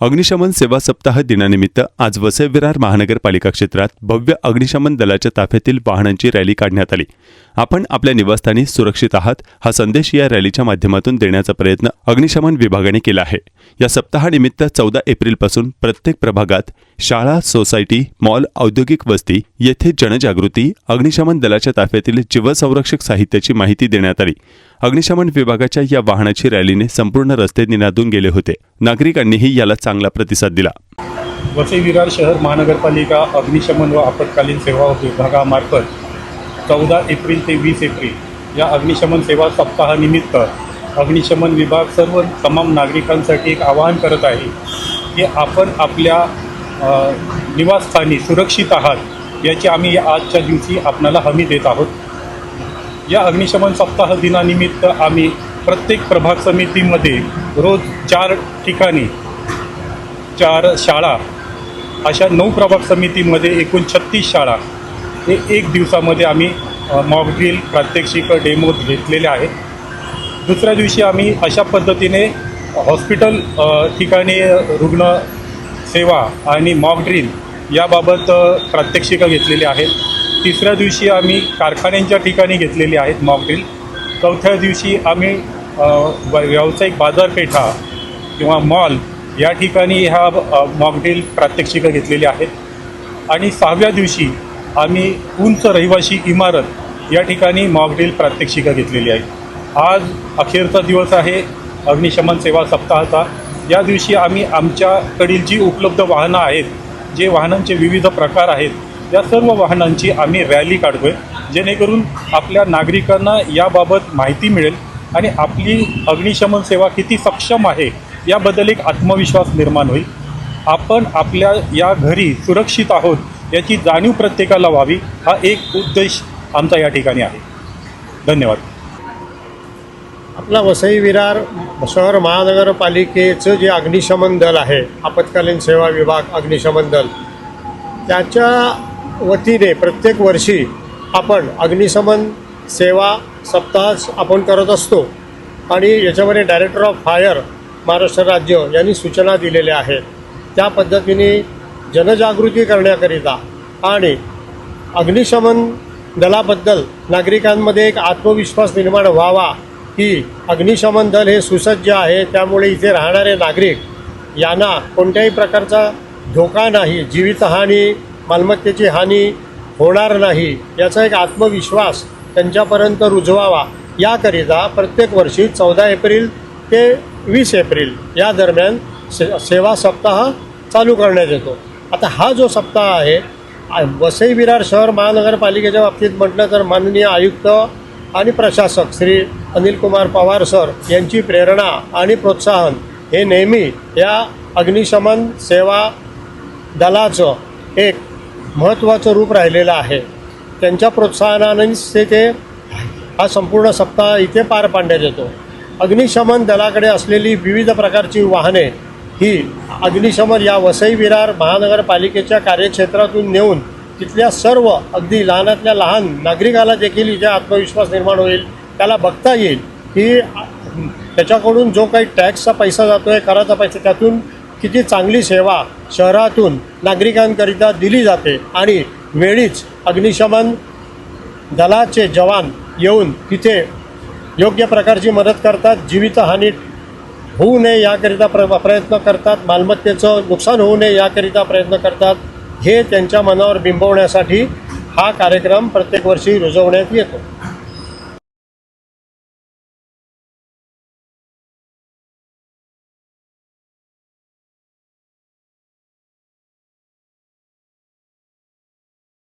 अग्निशमन सेवा सप्ताह दिनानिमित्त आज वसई विरार महानगरपालिका क्षेत्रात भव्य अग्निशमन दलाच्या ताफ्यातील वाहनांची रॅली काढण्यात आली. आपण आपल्या निवासस्थानी सुरक्षित आहात हा संदेश या रॅलीच्या माध्यमातून देण्याचा प्रयत्न अग्निशमन विभागाने केला आहे. या सप्ताहानिमित्त चौदा एप्रिलपासून प्रत्येक प्रभागात शाळा सोसायटी मॉल औद्योगिक वस्ती येथे जनजागृती अग्निशमन दलाच्या ताफ्यातील जीवसंरक्षक साहित्याची माहिती देण्यात आली. अग्निशमन विभागाच्या या वाहनाची रॅलीने संपूर्ण रस्ते निनादून गेले होते. नागरिकांनीही याला चांगला प्रतिसाद दिला. वसई विरार शहर महानगरपालिका अग्निशमन व आपत्कालीन सेवा विभागामार्फत चौदा एप्रिल ते वीस एप्रिल या अग्निशमन सेवा सप्ताहानिमित्त अग्निशमन विभाग सर्व तमाम नागरिकांसाठी एक आवाहन करत आहे की आपण आपल्या निवासस्थानी सुरक्षित आहात याची आम्ही आजच्या दिवशी आपणाला हमी देत आहोत. या अग्निशमन सप्ताह दिनानिमित्त आम्ही प्रत्येक प्रभाग समितीमध्ये रोज चार ठिकाणी चार शाळा अशा नऊ प्रभाग समितीमध्ये एकूण छत्तीस शाळा हे एक दिवसामध्ये आम्ही मॉकड्रिल प्रात्यक्षिक डेमो घेतलेले आहेत. दुसऱ्या दिवशी आम्ही अशा पद्धतीने हॉस्पिटल ठिकाणी रुग्ण सेवा आणि मॉक ड्रिल याबाबत प्रात्यक्षिका प्रात्यक्षिकं घेतलेली आहेत. तिसऱ्या दिवशी आम्ही कारखान्यांच्या ठिकाणी घेतलेली आहेत मॉक ड्रिल. चौथ्या दिवशी आम्ही व- व्यावसायिक बाजारपेठा किंवा मॉल या ठिकाणी ह्या मॉकड्रिल प्रात्यक्षिकं घेतलेली आहेत. आणि सहाव्या दिवशी आम्ही उंच रहिवाशी इमारत या ठिकाणी मॉकड्रिल प्रात्यक्षिकं घेतलेली आहेत. आज अखेरचा दिवस आहे अग्निशमन सेवा सप्ताहाचा. या दिवशी आम्ही आमच्याकडील जी उपलब्ध वाहनं आहेत जे वाहनांचे विविध प्रकार आहेत या सर्व वाहनांची आम्ही रॅली काढतोय. जेणेकरून आपल्या नागरिकांना याबाबत माहिती मिळेल आणि आपली अग्निशमन सेवा किती सक्षम आहे याबद्दल एक आत्मविश्वास निर्माण होईल. आपण आपल्या या घरी सुरक्षित आहोत याची जाणीव प्रत्येकाला व्हावी हा एक उद्देश आमचा या ठिकाणी आहे. धन्यवाद. आपला वसई विरार शहर महानगरपालिकेचं जे अग्निशमन दल आहे आपत्कालीन सेवा विभाग अग्निशमन दल त्याच्या वतीने प्रत्येक वर्षी आपण अग्निशमन सेवा सप्ताह आपण करत असतो. आणि याच्यामध्ये डायरेक्टर ऑफ फायर महाराष्ट्र राज्य यांनी सूचना दिलेल्या आहेत. त्या पद्धतीने जनजागृती करण्याकरिता आणि अग्निशमन दलाबद्दल नागरिकांमध्ये एक आत्मविश्वास निर्माण व्हावा की अग्निशमन दल हे सुसज्ज आहे त्यामुळे इथे राहणारे नागरिक यांना कोणत्याही प्रकारचा धोका नाही जीवितहानी मालमत्तेची हानी होणार नाही याचा एक आत्मविश्वास त्यांच्यापर्यंत रुजवावा. याकरिता प्रत्येक वर्षी चौदा एप्रिल ते वीस एप्रिल या दरम्यान से सेवा सप्ताह चालू करण्यात येतो. आता हा जो सप्ताह आहे वसई विरार शहर महानगरपालिकेच्या बाबतीत म्हटलं तर माननीय आयुक्त आणि प्रशासक श्री अनिलकुमार पवार सर यांची प्रेरणा आणि प्रोत्साहन हे नेहमी या अग्निशमन सेवा दलाचं एक महत्त्वाचं रूप राहिलेलं आहे. त्यांच्या प्रोत्साहनानेच ते ते हा संपूर्ण सप्ताह इथे पार पाडण्यात येतो. अग्निशमन दलाकडे असलेली विविध प्रकारची वाहने ही अग्निशमन या वसई विरार महानगरपालिकेच्या कार्यक्षेत्रातून नेऊन तिथल्या सर्व अगदी लहानातल्या लहान नागरिकाला देखील इथे आत्मविश्वास निर्माण होईल. त्याला बघता येईल की त्याच्याकडून जो काही टॅक्सचा पैसा जातो आहे कराचा पैसा त्यातून किती चांगली सेवा शहरातून नागरिकांकरिता दिली जाते आणि वेळीच अग्निशमन दलाचे जवान येऊन तिथे योग्य प्रकारची मदत करतात जीवितहानी होऊ नये याकरिता प्र प्रयत्न करतात मालमत्तेचं नुकसान होऊ नये याकरिता प्रयत्न करतात हे त्यांच्या मनावर बिंबवण्यासाठी हा कार्यक्रम प्रत्येक वर्षी रुजवण्यात येतो.